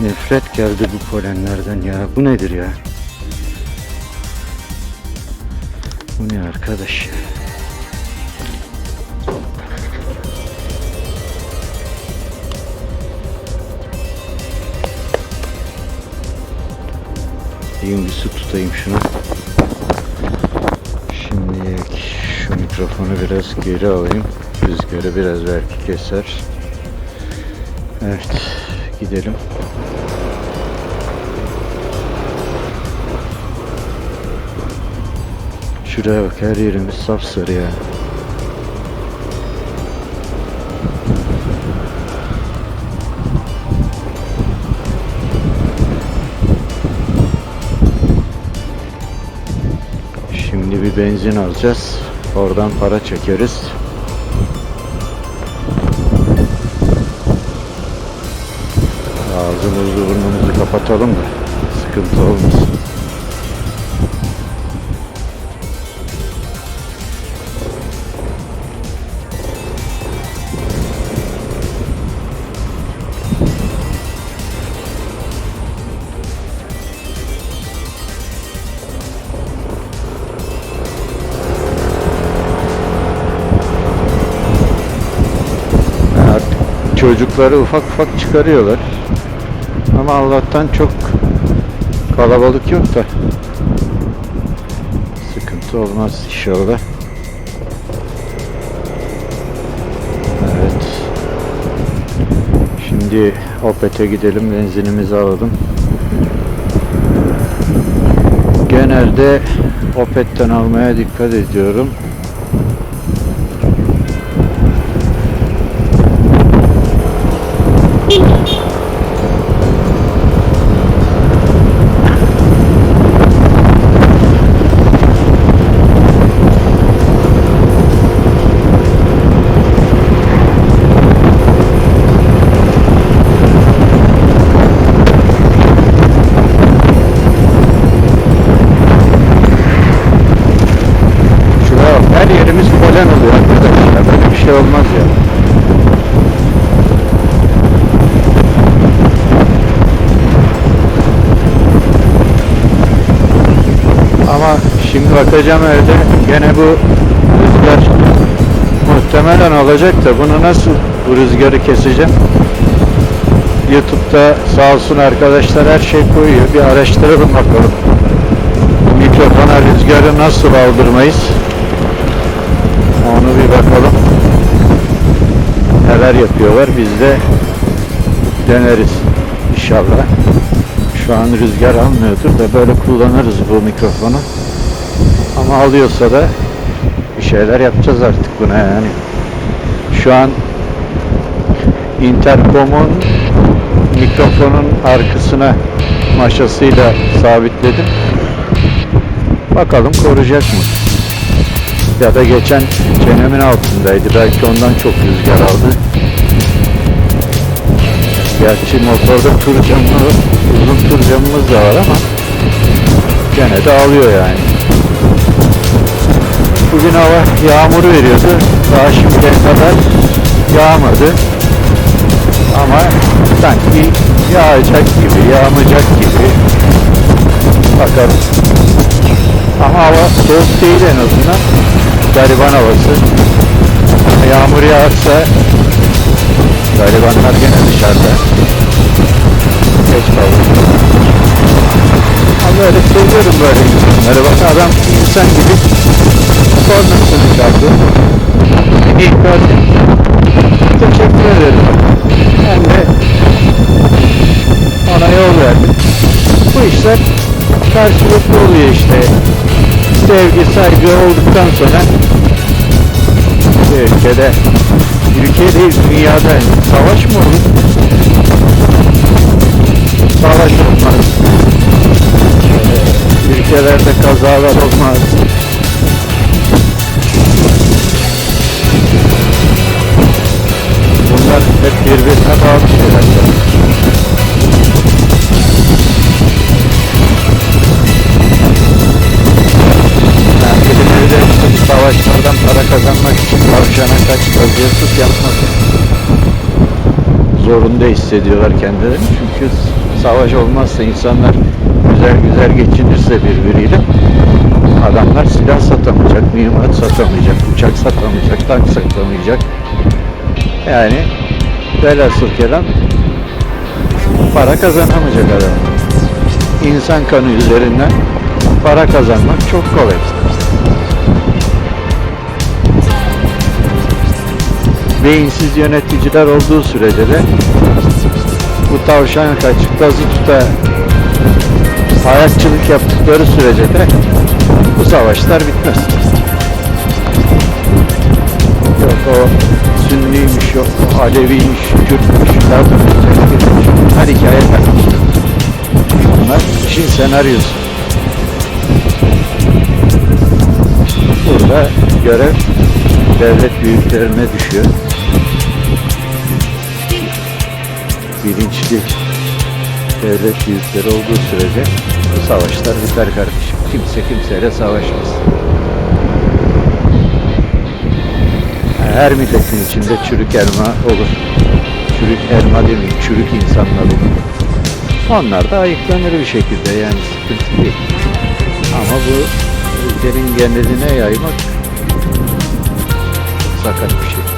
Nefret geldi bu polenlerden ya. Bu nedir ya? Bu ne arkadaş ya? Bir su tutayım şuna. Şimdi şu mikrofonu biraz geri alayım. Rüzgarı biraz belki keser. Evet, gidelim. Şuraya bak her yerimiz sapsarı ya. Şimdi bir benzin alacağız. Oradan para çekeriz. Ağzımızı burnumuzu kapatalım da sıkıntı olmasın. Çocukları ufak ufak çıkarıyorlar. Ama Allah'tan çok kalabalık yok da sıkıntı olmaz inşallah. Evet. Şimdi Opet'e gidelim benzinimizi alalım. Genelde Opet'ten almaya dikkat ediyorum. Polen oluyor arkadaşlar. Böyle bir şey olmaz ya. Ama şimdi bakacağım evde gene bu rüzgar muhtemelen olacak da bunu nasıl bu rüzgarı keseceğim? YouTube'da sağ olsun arkadaşlar her şey koyuyor. Bir araştıralım bakalım. Mikrofona rüzgarı nasıl aldırmayız? Onu bir bakalım. Neler yapıyorlar biz de deneriz inşallah. Şu an rüzgar almıyordur da böyle kullanırız bu mikrofonu. Ama alıyorsa da bir şeyler yapacağız artık buna yani. Şu an interkomun mikrofonun arkasına maşasıyla sabitledim. Bakalım koruyacak mı? Ya da geçen çenemin altındaydı. Belki ondan çok rüzgar aldı. Gerçi motorda tur camı, uzun tur camımız da var ama gene de alıyor yani. Bugün hava yağmur veriyordu. Daha şimdiye kadar yağmadı. Ama sanki yağacak gibi, yağmayacak gibi. Bakalım. Ama hava soğuk değil en azından. Gariban havası. Yağmur yağarsa garibanlar gene dışarıda. Geç kaldı. Ama öyle seviyorum böyle insanları. Bak adam insan gibi kornasını çaldı. İyi gördüm. Teşekkür ederim. Ben de ona yol verdim. Bu işler karşılıklı oluyor işte. Sevgi, saygı olduktan sonra ülkede, ülke değil dünyada savaş mı olur? Savaş olmaz. Ülkelerde kazalar olmaz. Bunlar hep birbirine bağlı kazanmak için tavşana kaç vaziyetsizlik yapmak zorunda hissediyorlar kendilerini çünkü savaş olmazsa insanlar güzel güzel geçinirse birbiriyle adamlar silah satamayacak, mühimmat satamayacak, uçak satamayacak, tank satamayacak. Yani velhasıl kelam para kazanamayacak adam. İnsan kanı üzerinden para kazanmak çok kolay. Beyinsiz yöneticiler olduğu sürece de bu tavşan kaçık tazı tuta hayatçılık yaptıkları sürece de bu savaşlar bitmez. Yok o Sünniymiş, yok o Aleviymiş, Kürtmüş, Lazımmış, her hikaye karıştı. Bunlar işin senaryosu. Burada görev devlet büyüklerine düşüyor. Bilinçli devlet büyükleri olduğu sürece bu savaşlar biter kardeşim. Kimse kimseyle savaşmaz. Her milletin içinde çürük elma olur. Çürük elma demeyeyim, çürük insanlar olur. Onlar da ayıklanır bir şekilde yani sıkıntı değil. Ama bu ülkenin geneline yaymak sakat bir şey.